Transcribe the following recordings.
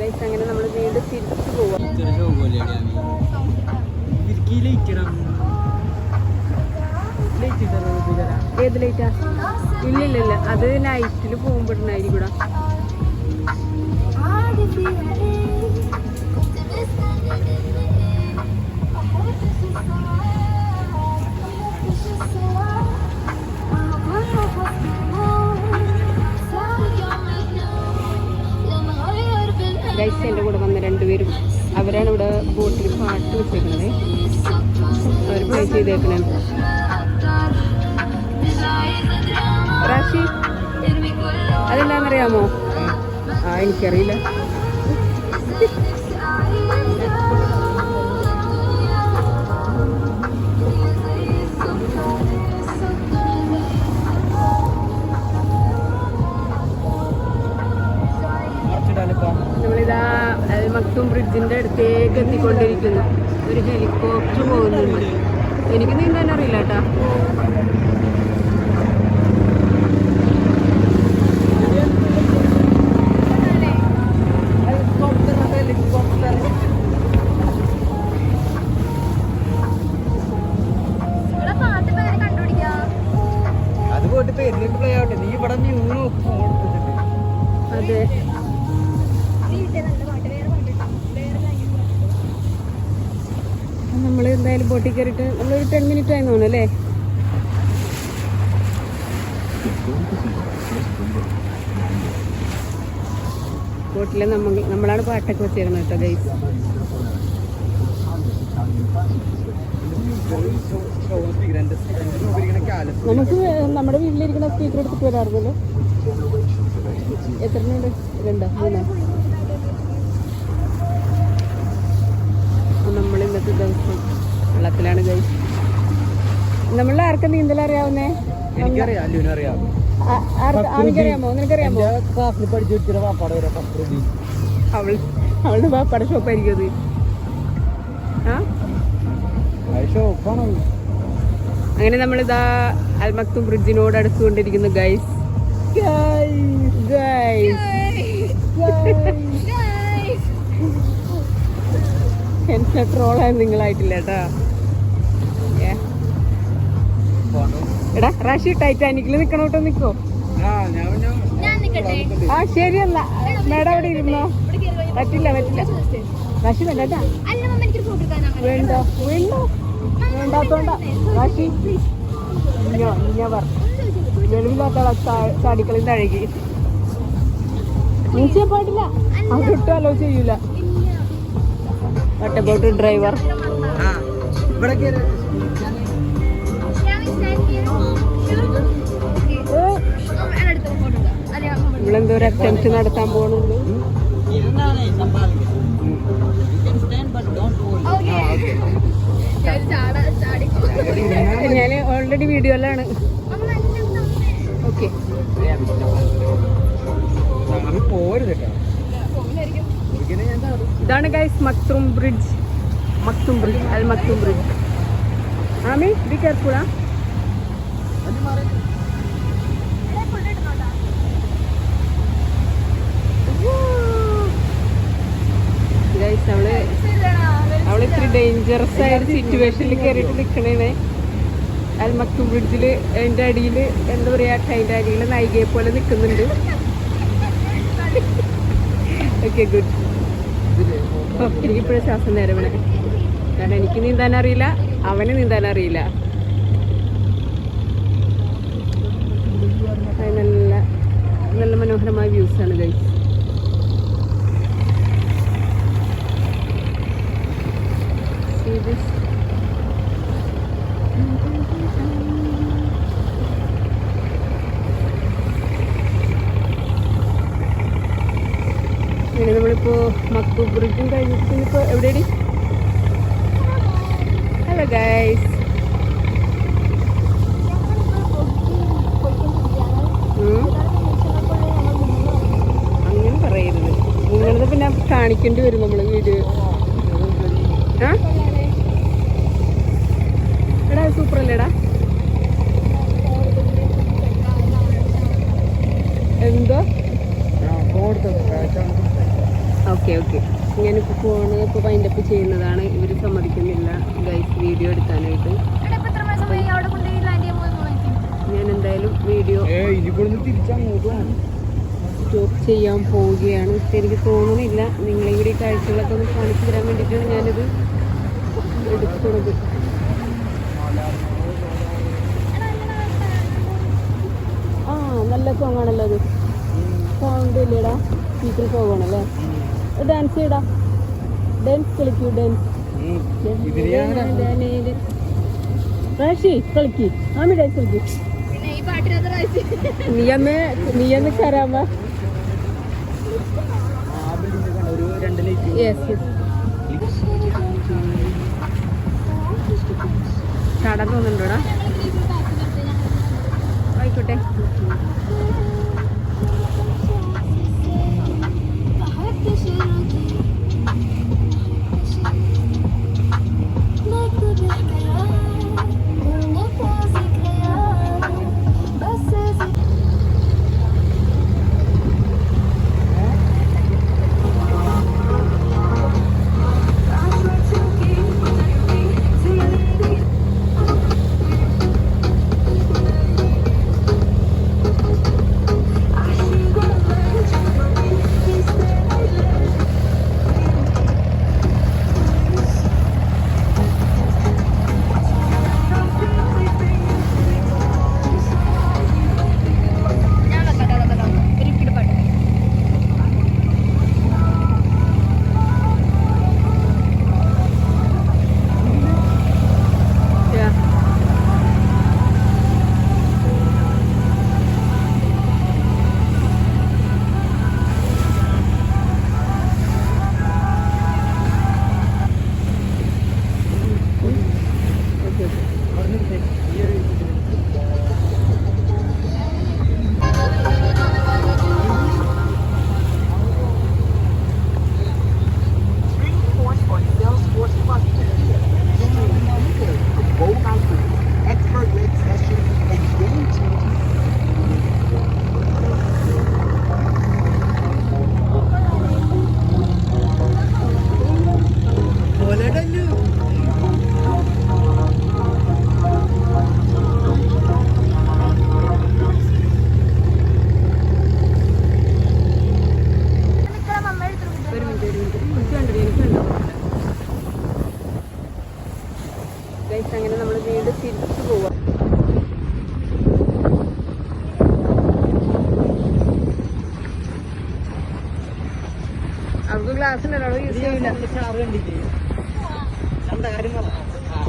Guys അങ്ങനെ നമ്മൾ വീണ്ടും തിരിച്ചു പോവാം. ഏത് ലൈറ്റാ ഇല്ല ഇല്ല ഇല്ല അത് നൈറ്റിൽ പോകുമ്പോഴായിരിക്കും കൂടെ ഗൈസ് എന്റെ കൂടെ വന്ന രണ്ടുപേരും അവരാണ് ഇവിടെ ബോട്ടിൽ പാട്ട് വെച്ചേക്കുന്നത്. അവർ പ്ലേ ചെയ്തേക്കണേ. അതെന്താണെന്നറിയാമോ? ആ എനിക്കറിയില്ല. അൽ ബ്രിഡ്ജിന്റെ ബ്രിഡ്ജിന്റെ അടുത്തേക്ക് എത്തിക്കൊണ്ടിരിക്കുന്നു. ഒരു ഹെലികോപ്റ്റർ പോകുന്നുണ്ട്. എനിക്ക് നീന്താൻ അറിയില്ല കേട്ടാ. അത് പോയിട്ട് പേരിലേക്ക് പ്ലേ ആവട്ടെ നീ ഇവിടെ ന്യൂ അതെ നമ്മൾ എന്തായാലും ബോട്ടിൽ കയറിയിട്ട് നമ്മളൊരു ടെൻ മിനിറ്റ് ആയി തോന്നുന്നു അല്ലേ? ബോട്ടിൽ നമ്മൾ നമ്മളാണ് പാട്ടൊക്കെ വെച്ചിരുന്നത് കേട്ടോ ഗൈസ് നമുക്ക് നമ്മുടെ വീട്ടിലിരിക്കുന്ന സ്പീക്കർ എടുത്തിട്ട് വരാറുണ്ടല്ലോ. എത്ര ഉണ്ട്? രണ്ടോ? മൂന്നോ നമ്മൾ ഇന്നത്തെ ദിവസം. വെള്ളത്തിലാണ് കൈ നമ്മളെ ആർക്കാ നീന്തൽ അറിയാവുന്നേ? എനിക്കറിയാം നിനക്കറിയാമോ? ക്ലാസ്സിൽ പഠിച്ചു വെച്ചിട്ട് പാപ്പാടെ വരാം പത്ത് അവൾ അവളുടെ പാപ്പാടെ ഷോപ്പായിരിക്കും അത്. ആ? ഷോപ്പാണ് അങ്ങനെ നമ്മളിതാ അൽമക്തും ബ്രിഡ്ജിനോട് അടുത്തുകൊണ്ടിരിക്കുന്നു ഗൈസ് ഗൈസ് ഗൈസ് എന്നെ ട്രോളാൻ നിങ്ങളായിട്ടില്ല കേട്ടോ. എടാ എടാ റാഷി ടൈറ്റാനിക്കിൽ നിക്കണോട്ടോ നിക്കോ? ആ ഞാൻ ഞാൻ ആ ശരിയല്ല മേഡം അവിടെ ഇരുന്നോ? പറ്റില്ല പറ്റില്ല. റാഷി വേണ്ട കേട്ടാ വേണ്ട വേണ്ട. വേണ്ടാത്തോണ്ട റാഷി വെളിവില്ലാത്ത ചാടിക്കളി തഴകി നീച്ചാൻ പാടില്ല. അതൊട്ടും അലോ ചെയ്യൂല. വട്ടബോട്ട് ഡ്രൈവർ ആ ഇവിടെ കയറി ഇവളെന്തോ ഒരു അറ്റംപ്റ്റ് നടത്താൻ പോകണുള്ളൂ ഞാൻ ഓൾറെഡി വീഡിയോയിലാണ്. ഓക്കെ. പോരുത് കേട്ടോ. ഇതാണ് guys Maktoum bridge Maktoum bridge Al Maktoum bridge Aami be careful ആ. ഡേഞ്ചറസ് ആയ ഒരു സിറ്റുവേഷനിൽ കയറിയിട്ട് നിൽക്കണേ അൽമക്തു ബ്രിഡ്ജിൽ എന്റെ അടിയിൽ എന്താ പറയുക അതിന്റെ അടിയിൽ നായികയെ പോലെ നിൽക്കുന്നുണ്ട് ഓക്കെ ഗുഡ് എനിക്കിപ്പോഴും ശ്വാസം നേരവണേ കാരണം എനിക്ക് നീന്താൻ അറിയില്ല അവന് നീന്താൻ അറിയില്ല. നല്ല നല്ല മനോഹരമായ വ്യൂസ് ആണ് കാണിക്കേണ്ടി വരും നമ്മൾ വീഡിയോ ആ? എടാ സൂപ്പർ അല്ലേടാ എന്തോ? Okay okay. ഞാനിപ്പോൾ ഫോണ് ഇപ്പോൾ വൈൻഡപ്പ് ചെയ്യുന്നതാണ്. ഇവർ സമ്മതിക്കുന്നില്ല. ഗൈസ് വീഡിയോ എടുക്കാനായിട്ട്. ഞാൻ എന്തായാലും വീഡിയോ സ്റ്റോപ്പ് ചെയ്യാൻ പോവുകയാണ്. എനിക്ക് തോന്നുന്നില്ല നിങ്ങളെ കൂടി കാഴ്ചകളൊക്കെ ഒന്ന് കാണിച്ചു തരാൻ വേണ്ടിയിട്ടാണ് ഞാനിത് എടുക്കുന്നത്. ആ നല്ല സോങ്ങാണല്ലോ അത്. സൗണ്ട് ഇല്ലേടാ ടീച്ചർ സോങ് ആണല്ലേ? ഡാൻസ് ചെയ്യടാ. ഡാൻസ് കളിക്കൂ ഡാൻസ് റാഷി കളിക്ക്. ആമി ഡാൻസ് കളിക്ക്. നീ ഈ നീ നീയന്ന് കരാമ ആ ബിൽഡിംഗ് കണ്ട ഒരു രണ്ട് ലൈറ്റ് യെസ് യെസ് ചാടാൻ തോന്നുന്നുണ്ടോടാ ആയിക്കോട്ടെ. അവർക്ക് ഗ്ലാസ് ഉണ്ടല്ലോ യൂസ് ചെയ്യില്ല. മറ്റേ കണ്ടില്ലേ കണ്ട കാര്യം പറ ആ.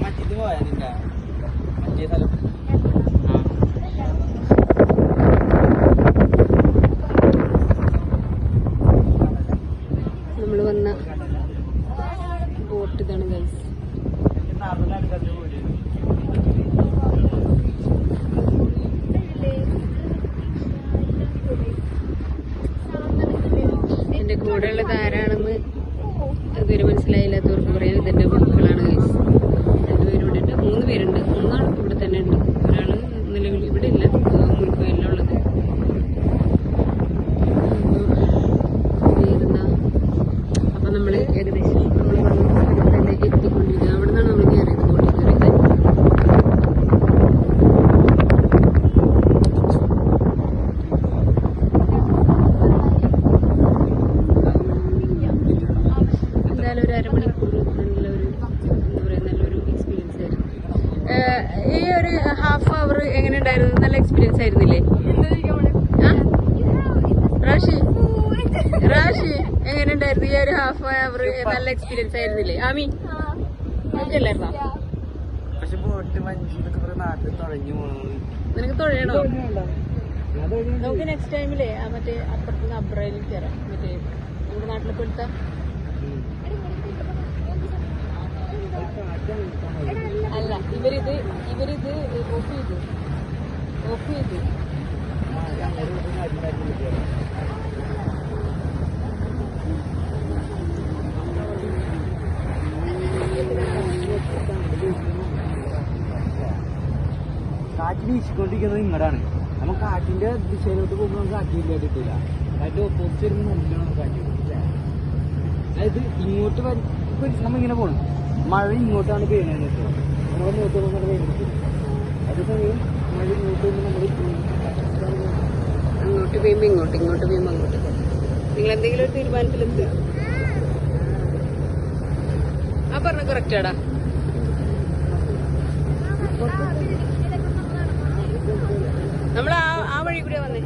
മറ്റേത് പോയാ നിന്റെ മറ്റേ സ്ഥലം ആ നമ്മൾ വന്ന ബോട്ട് ഇതാണ് ഗൈസ് എന്റെ കൂടെയുള്ളത് ആരാണെന്ന് അവർ എങ്ങനെ ഉണ്ടായിരുന്നു? നല്ല എക്സ്പീരിയൻസ് ആയിരുന്നില്ലേ? റാഷി റാഷി എങ്ങനെയുണ്ടായിരുന്നു ഈ ഒരു ഹാഫ് അവർ നല്ല എക്സ്പീരിയൻസ് ആയിരുന്നില്ലേ? ആമി ഓക്കെ അല്ലായിരുന്നോ പക്ഷെ ബോട്ട് വഞ്ചിന്നൊക്കെ പറഞ്ഞ നാട്ടിൽ തുഴഞ്ഞു നിനക്ക് തൊഴയണോ? നമുക്ക് നെക്സ്റ്റ് ടൈമിലേ മറ്റേ അപ്പുറത്ത് അബ്രയിൽ കയറാം മറ്റേ നമ്മുടെ നാട്ടിലെ പോലത്തെ അല്ല ഇവരിത് ഓഫ് ചെയ്തു. ഓഫ് ചെയ്തു. കാറ്റ് വീശിക്കൊണ്ടിരിക്കുന്നത് ഇങ്ങടാണ്. നമ്മൾ കാറ്റിന്റെ ദിശയിലോട്ട് പോകുമ്പോൾ നമുക്ക് കാറ്റില്ല കിട്ടില്ല കാറ്റ് ഓപ്പോസിറ്റ് വരുമ്പോൾ മുമ്പിലാണ് കാറ്റ്. അതായത് ഇങ്ങോട്ട് വരും നമ്മളിങ്ങനെ പോകണം മഴ ഇങ്ങോട്ടാണ് പെയ്യുന്നത് നോക്കുമ്പോൾ നമ്മൾ അതേസമയം മഴ നോക്കുമ്പോൾ നമ്മൾ അങ്ങോട്ട് വീഴുമ്പോ ഇങ്ങോട്ട് ഇങ്ങോട്ട് വീഴുമ്പോ അങ്ങോട്ട്. നിങ്ങൾ എന്തെങ്കിലും ഒരു തീരുമാനത്തിലെത്തുക. ആ പറഞ്ഞ കറക്റ്റാടാ നമ്മൾ ആ ആ വഴി കൂടെ വന്നേ.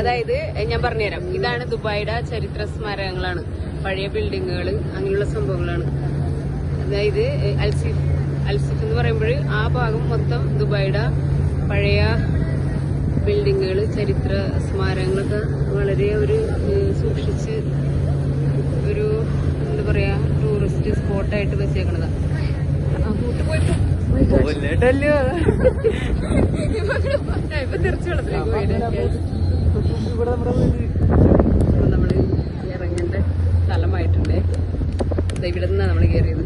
അതായത് ഞാൻ പറഞ്ഞുതരാം. ഇതാണ് ദുബായിയുടെ ചരിത്ര സ്മാരകങ്ങളാണ്. പഴയ ബിൽഡിങ്ങുകൾ അങ്ങനെയുള്ള സംഭവങ്ങളാണ്. അതായത് അൽസിഫ് അൽസിഫ് എന്ന് പറയുമ്പോൾ ആ ഭാഗം മൊത്തം ദുബായിയുടെ പഴയ ബിൽഡിങ്ങുകൾ ചരിത്ര സ്മാരകങ്ങളൊക്കെ വളരെ ഒരു സൂക്ഷിച്ച് ഒരു എന്താ പറയാ ടൂറിസ്റ്റ് സ്പോട്ടായിട്ട് വെച്ചേക്കണതാണ് ഇപ്പൊ തിരിച്ചു വെള്ളത്തിലേക്ക് പോയില്ലേ ഇവിടെ നമ്മുടെ വീട് അപ്പൊ നമ്മൾ ഇറങ്ങേണ്ട സ്ഥലമായിട്ടുണ്ട് ദാ ഇവിടെ നിന്നാണ് നമ്മൾ കയറിയത്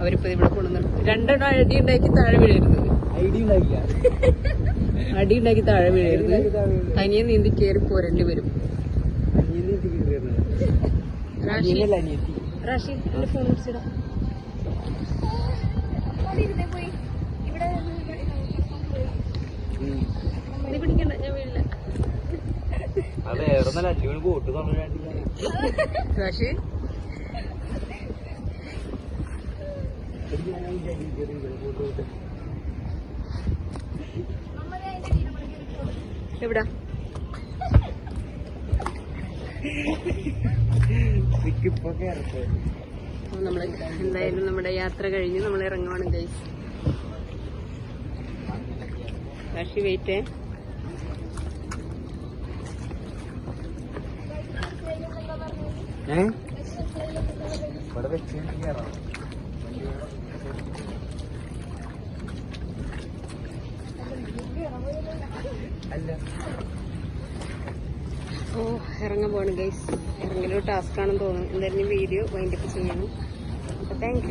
അവരിപ്പോ ഇവിടെ കൊണ്ടുവന്നു രണ്ടെണ്ണം അടി ഉണ്ടാക്കി താഴെ വീഴരുത്. അടി ഉണ്ടാക്കി താഴെ വീഴരുത്. തനിയെ നീന്തി കയറി പോരേണ്ടി വരും. റാഷി. എന്റെ ഫോൺ വിളിച്ചിടാം പോയി. ഇവിടെ നീ ഞാൻ വീഴില്ല അത് വേറെ നല്ല അടിപൊളി ബോട്ട് റാഷി. എവിടാ? നമ്മൾ എന്തായാലും നമ്മുടെ യാത്ര കഴിഞ്ഞ് നമ്മൾ ഇറങ്ങുവാണ് ഗൈസ് കാശി വെയിറ്റ്. ഏ? ഇവിടെ വെച്ച് കയറാം അല്ല ഓ ഇറങ്ങാൻ പോകണം ഗൈസ് ഇറങ്ങലൊരു ടാസ്ക് ആണെന്ന് തോന്നുന്നു. എന്തായാലും വീഡിയോ വൈൻഡപ്പ് ചെയ്യണം. അപ്പൊ താങ്ക്